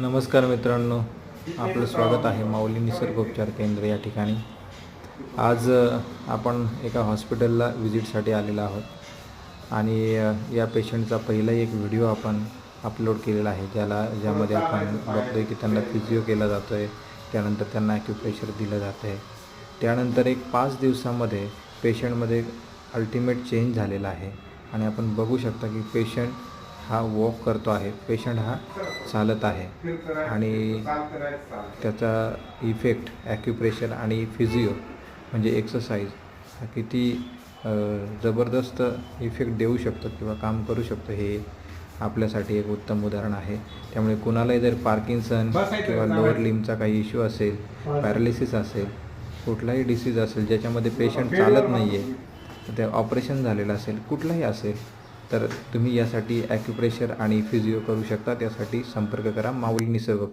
नमस्कार मित्रांनो आपलं स्वागत आहे माऊली निसर्गोपचार केंद्र या ठिकाणी. आज आपण एका हॉस्पिटलला व्हिजिटसाठी आलेलो आहोत आणि या पेशंटचा पहिला एक व्हिडिओ आपण अपलोड केलेला आहे ज्याला ज्यामध्ये आपण बघतोय की त्यांना फिजिओ केला जातो आहे त्यानंतर त्यांना ॲक्युप्रेशर दिलं जातं आहे त्यानंतर एक पाच दिवसामध्ये पेशंटमध्ये अल्टिमेट चेंज झालेला आहे. आणि आपण बघू शकता की पेशंट हा वॉक करतो आहे. पेशंट हा चालत आहे. आणि त्याचा इफेक्ट ॲक्युप्रेशर आणि फिजिओ म्हणजे एक्सरसाइज हा किती जबरदस्त इफेक्ट देऊ शकतो किंवा काम करू शकतो हे आपल्यासाठी एक उत्तम उदाहरण आहे. त्यामुळे कुणालाही जर पार्किन्सन किंवा लोअर लिमचा काही इश्यू असेल पॅरालिसिस असेल कुठलाही डिसीज असेल ज्याच्यामध्ये पेशंट चालत नाही आहे ते ऑपरेशन झालेलं असेल कुठलाही असेल तर तुम्ही यासाठी ॲक्युप्रेशर आणि फिजिओ करू शकता. त्यासाठी संपर्क करा. माऊली निसर्ग